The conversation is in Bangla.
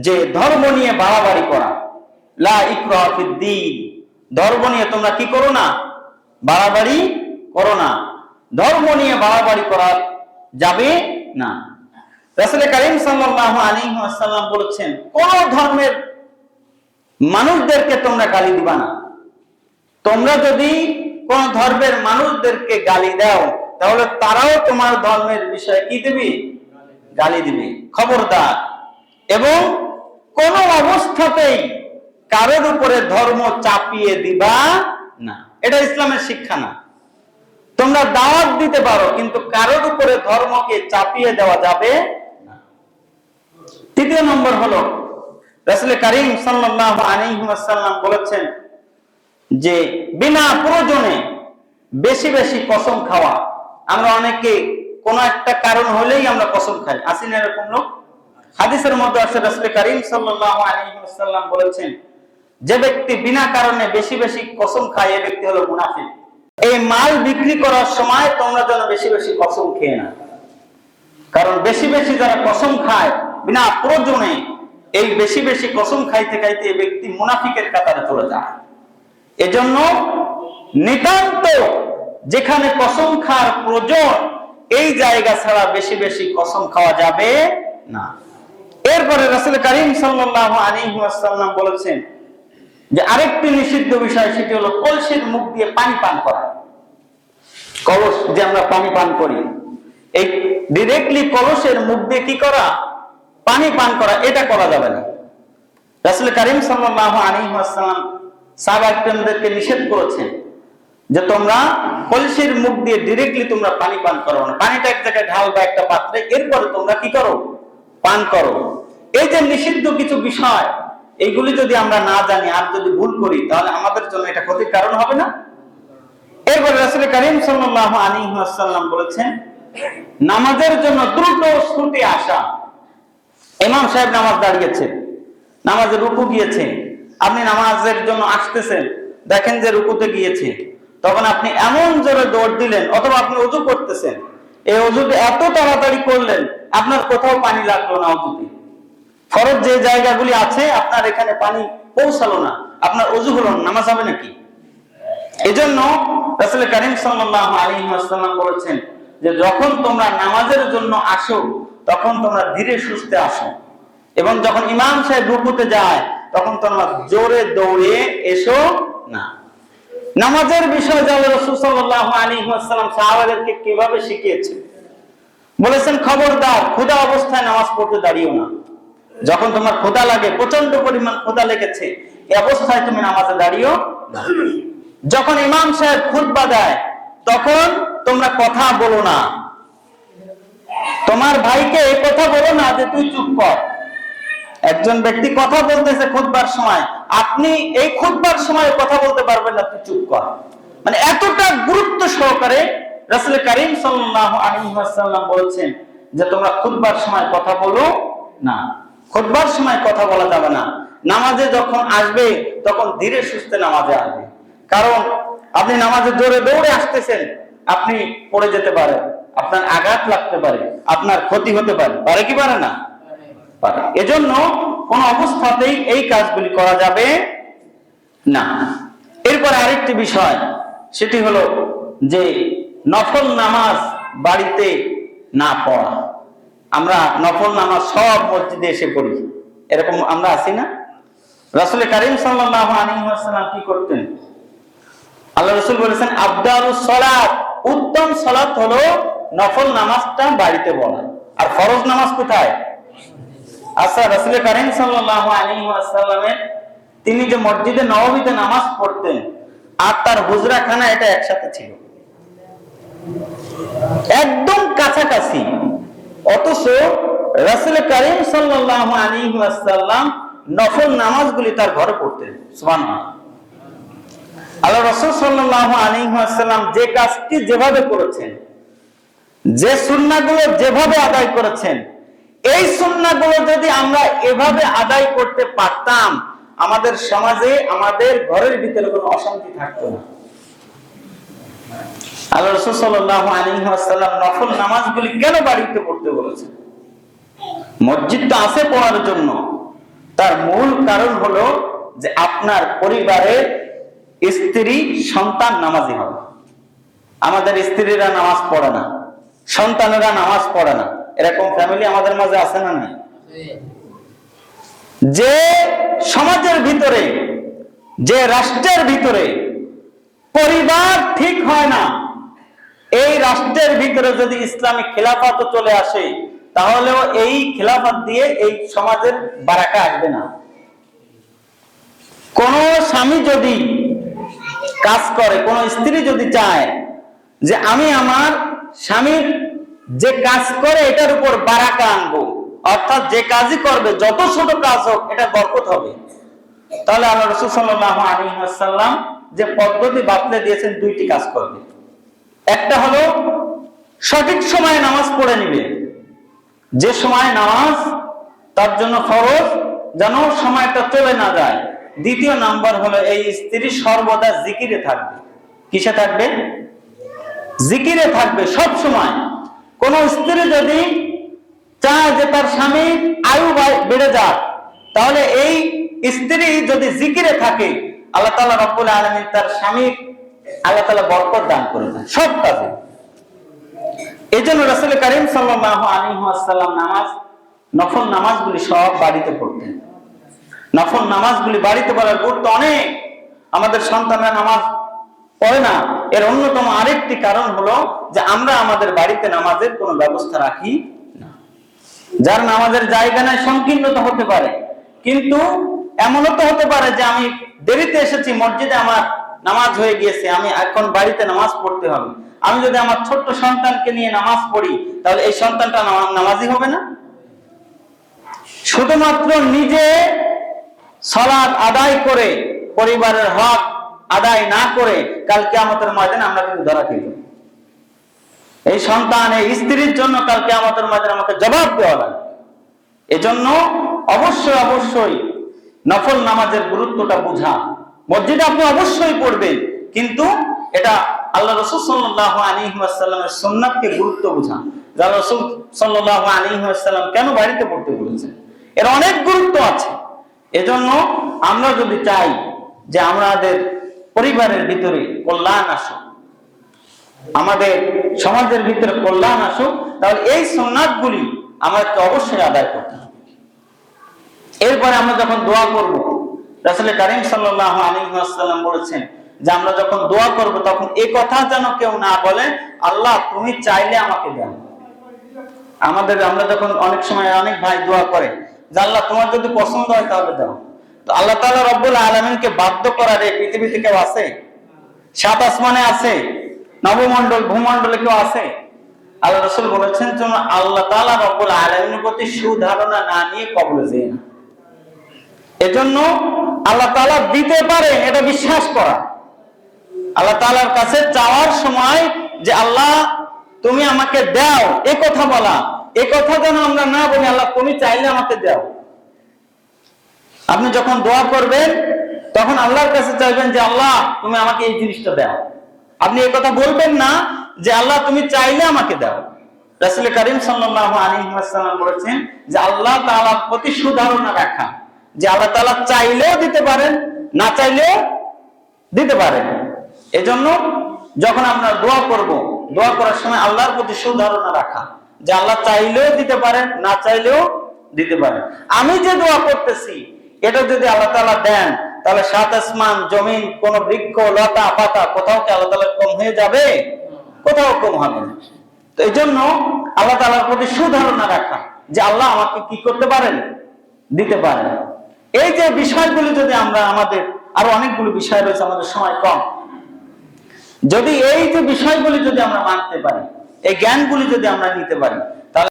যে ধর্ম নিয়ে বাড়াবাড়ি করা। লা ধর্ম নিয়ে তোমরা কি করো না? বাড়াবাড়ি করো না। ধর্ম নিয়ে বাড়াবাড়ি করা যাবে না। রাসূল করিম সাল্লাল্লাহু আলাইহি ওয়াসাল্লাম বলেছেন, কোন ধর্মের মানুষদেরকে তোমরা গালি দিবা না। তোমরা যদি কোন ধর্মের মানুষদেরকে গালি দাও, তাহলে তারাও তোমার ধর্মের বিষয়ে কি দিবে? গালি দিবে। খবরদার। এবং কোন অবস্থাতেই কারোর উপরে ধর্ম চাপিয়ে দিবা না। এটা ইসলামের শিক্ষা না। তোমরা দাওয়াত দিতে পারো, কিন্তু কারোর উপরে ধর্মকে চাপিয়ে দেওয়া যাবে তৃতীয় নম্বর হলো, রাসূল করিম সাল্লাল্লাহু আলাইহি ওয়াসাল্লাম বলেছেন যে, বিনা প্রয়োজনে বেশি বেশি কসম খাওয়া। আমরা অনেকে কোন একটা কারণ হলেই আমরা কসম খাই। আসি না এরকম লোক? হাদিসের মধ্যে আছে রাসূল করিম সাল্লাল্লাহু আলাইহি ওয়াসাল্লাম বলেছেন, যে ব্যক্তি বিনা কারণে বেশি বেশি কসম খায়, এই ব্যক্তি হলো মুনাফিক। এই মাল বিক্রি করার সময় তোমরা যেন বেশি বেশি কসম খেয়ে না কারণ বেশি বেশি যারা কসম খায় বিনা প্রয়োজনে, এই বেশি বেশি কসম খাইতে খাইতে এই ব্যক্তি মুনাফিকের কাতারে চলে যায়। এজন্য নিতান্ত যেখানে কসম খাওয়ার প্রয়োজন, এই জায়গা ছাড়া বেশি বেশি কসম খাওয়া যাবে না। এরপরে রাসূল করিম সাল্লাল্লাহু আলাইহি ওয়াসাল্লাম বলেছেন যে আরেকটি নিষিদ্ধ বিষয়, সেটি হলো কলসির মুখ দিয়ে পানি পান করা। কলস যে আমরা পানি পান করি, এই ডিরেক্টলি কলসের মুখ দিয়ে কি করা? পানি পান করা, এটা করা যাবে না। রাসূল করিম সাল্লাল্লাহু আলাইহি ওয়াসাল্লাম সাহাবাদেরকে নিষেধ করেছেন যে তোমরা কলসির মুখ দিয়ে ডিরেক্টলি তোমরা পানি পান করো না। পানিটা এক জায়গায় ঢালবা একটা পাত্রে, এরপরে তোমরা কি করো? পান করো। এই যে নিষিদ্ধ কিছু বিষয় এইগুলি যদি আমরা না জানি আর যদি ভুল করি, তাহলে আমাদের জন্য এটা ক্ষতির কারণ হবে না? এরপরে রাসূল করিম সাল্লাল্লাহু আলাইহি ওয়াসাল্লাম বলেছেন, নামাজের জন্য দ্রুত ছুটে আসা। ইমাম সাহেব নামাজ দাঁড়িয়েছে, নামাজে রুকু গিয়েছে। আপনি নামাজের জন্য আসতেছেন, দেখেন যে রুকুতে গিয়েছে। তখন আপনি এমন জোরে দৌড় দিলেন, অথবা আপনি অজু করতেছেন এই অজুতে এত তাড়াতাড়ি করলেন, আপনার কোথাও পানি লাগল না অজুতে ফরজ যে জায়গাগুলি আছে, আপনার এখানে পানি পৌঁছালো না। আপনার অজু হলো নামাজ হবে নাকি? এজন্য করিম সাল্লাল্লাহু আলাইহি ওয়াসাল্লাম বলেছেন যে, যখন তোমরা নামাজের জন্য আসো, তখন তোমরা ধীরে সুস্থে আসো। এবং যখন ইমাম সাহেব রুকুতে যায়, তখন তোমরা জোরে দৌড়ে এসো না। নামাজের বিষয়ে যা রাসূল সাল্লাল্লাহু আলাইহি ওয়াসাল্লাম সাহাবাদেরকে কীভাবে শিখিয়েছেন? বলেছেন, খবরদার, ক্ষুধা অবস্থায় নামাজ পড়তে দাঁড়িও না। যখন তোমার ক্ষুধা লাগে প্রচণ্ড পরিমাণ ক্ষুধা লেগেছে এই অবস্থায় তুমি নামাজে দাঁড়িও যখন ইমাম সাহেব খুতবা দেয়, তখন তোমরা কথা বলো না। তোমার ভাইকে এই কথা বলো না যে, তুই চুপ কর। একজন ব্যক্তি কথা বলতেছে খুতবার সময় আপনি এই খুতবার সময় কথা বলতে পারবেন না তুই চুপ কর। মানে এতটা গুরুত্ব সহকারে রাসূল করিম সাল্লাল্লাহু আলাইহি ওয়াসাল্লাম বলছেন যে তোমরা খুতবার সময় কথা বলো না। খুতবার সময় কথা বলা যাবে না। নামাজে যখন আসবে, তখন ধীরে সুস্থে নামাজে আসবে। কারণ আপনি নামাজে জোরে দৌড়ে আসতেছেন, আপনি পড়ে যেতে পারেন, আপনার আঘাত লাগতে পারে, আপনার ক্ষতি হতে পারে। পারে কি পারে না? পারে। এজন্য কোন অবস্থাতেই এই কাজগুলি করা যাবে না। এরপর আরেকটি বিষয়, সেটি হলো যে নফল নামাজ বাড়িতে না পড়া। আমরা নফল নামাজ সব মসজিদে এসে পড়ি। এরকম আমরা আছি না? রাসূল করিম সাল্লাল্লাহু আলাইহি ওয়াসাল্লাম কি করতেন? আল্লাহ রসুল বলেছেন আবদালুস সালাত। উত্তম সালাত হলো নফল নামাজটা বাড়িতে বলা। আর ফরজ নামাজ কোথায়? আচ্ছা রাসূল করিম ওয়াসাল্লামের তিনি যে মসজিদে নববীতে নামাজ পড়তেন আর তার হুজরাখানা এটা একসাথে ছিল। একদম কাছাকাছি। অথচ রাসূল করিম সাল্লাল্লাহু আলাইহি ওয়াসাল্লাম নফল নামাজগুলি তার ঘরে পড়তেন, সুবহানাল্লাহ। আল্লাহ রসুল সাল্লাহ আলিহাসাল্লাম যে কাজটি যেভাবে করেছেন, যে সুন্নাগুলো যেভাবে আদায় করেছেন, এই সুন্নাগুলো যদি আমরা এভাবে আদায় করতে পারতাম, আমাদের সমাজে, আমাদের ঘরের ভিতরে কোনো অশান্তি থাকতো না। আমাদের স্ত্রীরা নামাজ পড়ে না, সন্তানেরা নামাজ পড়ে না। এরকম ফ্যামিলি আমাদের মাঝে আছে না নাই? যে সমাজের ভিতরে, যে রাষ্ট্রের ভিতরে পরিবার ঠিক হয় না, এই রাষ্ট্রের ভিতরে যদি ইসলামিক খেলাফত চলে আসে, তাহলেও এই খেলাফত দিয়ে এই সমাজের বারাকা আসবে না। কোন স্বামী যদি কাজ করে, কোন স্ত্রী যদি চায় যে আমি আমার স্বামীর যে কাজ করে, এটার উপর বারাকা আনব অর্থাৎ যে কাজই করবে, যত ছোট কাজ হোক, এটা বরকত হবে। তাহলে আল্লাহ রসুল সাল্লাহ আলী সাল্লাম যে পদ্ধতি বাতলে দিয়েছেন, দুইটি কাজ করবে। একটা হলো, সঠিক সময়ে নামাজ পড়ে নিবে। যে সময় নামাজ, তার জন্য খরচ যেন সময়টা চলে না যায়। দ্বিতীয় নাম্বার হলো, এই স্ত্রী সর্বদা জিকিরে থাকবে। কিসে থাকবে? জিকিরে থাকবে সব সময়। কোন স্ত্রী যদি চায় যে তার স্বামী আয়ু বেড়ে যাক, তাহলে এই স্ত্রী যদি জিকিরে থাকে, আল্লাহ তালা রব্বুল আলমী তার আল্লাহ তালা বরকত দান করে দেন, সব কাজে। এই জন্য রসুল করিম সাল্লাহ আলিহাসাল্লাম নামাজ, নফল নামাজগুলি সব বাড়িতে পড়তেন। নফল নামাজগুলি বাড়িতে পড়ার গুরুত্ব অনেক। আমাদের সন্তানরা নামাজ পড়ে না। এর অন্যতম আরেকটি কারণ হলো যে আমরা আমাদের বাড়িতে নামাজের কোনো ব্যবস্থা রাখি যার নামাজের জায়গা নাই, সংকীর্ণতা হতে পারে। কিন্তু এমনও তো হতে পারে যে আমি দেরিতে এসেছি, মসজিদে আমার নামাজ হয়ে গিয়েছে, আমি এখন বাড়িতে নামাজ পড়তে হবে। আমি যদি আমার ছোট্ট সন্তানকে নিয়ে নামাজ পড়ি, তাহলে এই সন্তানটা নামা- নামাজি হবে না? শুধুমাত্র নিজে সলাৎ আদায় করে, পরিবারের হক আদায় না করে কালকে আমাদের ময়দানে আমরা কিন্তু ধরা খেয়ে। এই সন্তান, এই স্ত্রীর জন্য কালকে আমাদের মাঝে আমাকে জবাব দেওয়া লাগে এজন্য অবশ্যই অবশ্যই নফল নামাজের গুরুত্বটা বোঝা। মসজিদে আপনি অবশ্যই পড়বেন, কিন্তু এটা আল্লাহ রসুল সাল্লাহ আলিহাসাল্লামের সোননাথকে গুরুত্ব বোঝা যা রসুল সাল্লাহ আলিহাসাল্লাম কেন বাড়িতে পড়তে বলেছেন? এর অনেক গুরুত্ব আছে। এজন্য আমরা যদি চাই যে আমাদের পরিবারের ভিতরে কল্যাণ আসুক আমাদের সমাজের ভিতরে কল্যাণ আসুক, তাহলে এই সোননাথগুলি আমাদেরকে অবশ্যই আদায় করতে হবে। এরপরে আমরা যখন দোয়া করব রাসুল করিম সাল্লাহ আলিহাসাল্লাম বলেছেন যে আমরা যখন দোয়া করব, তখন এই কথা যেন কেউ না বলে, আল্লাহ তুমি চাইলে আমাকে দেন। আমাদের, আমরা যখন অনেক সময় অনেক ভাই দোয়া করে, যে আল্লাহ তোমার যদি পছন্দ হয় তাহলে দাও। তো আল্লাহ তালা রব্বুল আলমিনকে বাধ্য করার এই পৃথিবীতে কেউ আছে? সাত আসমানে আছে। নবমণ্ডল, ভূমণ্ডলে কেউ আছে? আল্লাহ রসুল বলেছেন যেন আল্লাহ তাআলা রব্বুল আলমিনের প্রতি সুধারণা না নিয়ে কবলে যেয়ে না। এজন্য আল্লাহ তাআলা দিতে পারে, এটা বিশ্বাস করা। আল্লাহ তাআলার কাছে চাওয়ার সময় যে, আল্লাহ, তুমি আমাকে দাও, এ কথা বলা। এ কথা যেন আমরা না বলি, আল্লাহ, তুমি চাইলে আমাকে দাও। আপনি যখন দোয়া করবেন, তখন আল্লাহর কাছে চাইবেন যে, আল্লাহ, তুমি আমাকে এই জিনিসটা দাও। আপনি এই কথা বলবেন না যে আল্লাহ তুমি চাইলে আমাকে দাও। রাসুল করিম সাল্লাহ বলেছেন যে আল্লাহ তাআলার প্রতি সুধারণা রাখা। যে আল্লাহ তাআলা চাইলেও দিতে পারেন, না চাইলেও দিতে পারেন। এজন্য যখন আমরা দোয়া করব, দোয়া করার সময় আল্লাহর প্রতি সুধারণা রাখা। যে আল্লাহ চাইলেও দিতে পারেন, না চাইলেও দিতে পারেন। আমি যে দোয়া করতেছি, এটা যদি আল্লাহ তাআলা দেন তাহলে সাত আসমান, জমিন, কোন বৃক্ষ, লতা, পাতা কোথাও কি আল্লাহ তাআলা কম হয়ে যাবে? কোথাও কম হবে না। তো এই জন্য আল্লাহ তাআলার প্রতি সুধারণা রাখা যে আল্লাহ আমাকে কি করতে পারেন? দিতে পারেন। এই যে বিষয়গুলি যদি আমরা আমাদের আরও অনেকগুলো বিষয় রয়েছে, আমাদের সময় কম। যদি এই যে বিষয়গুলি যদি আমরা মানতে পারি, এই জ্ঞানগুলি যদি আমরা নিতে পারি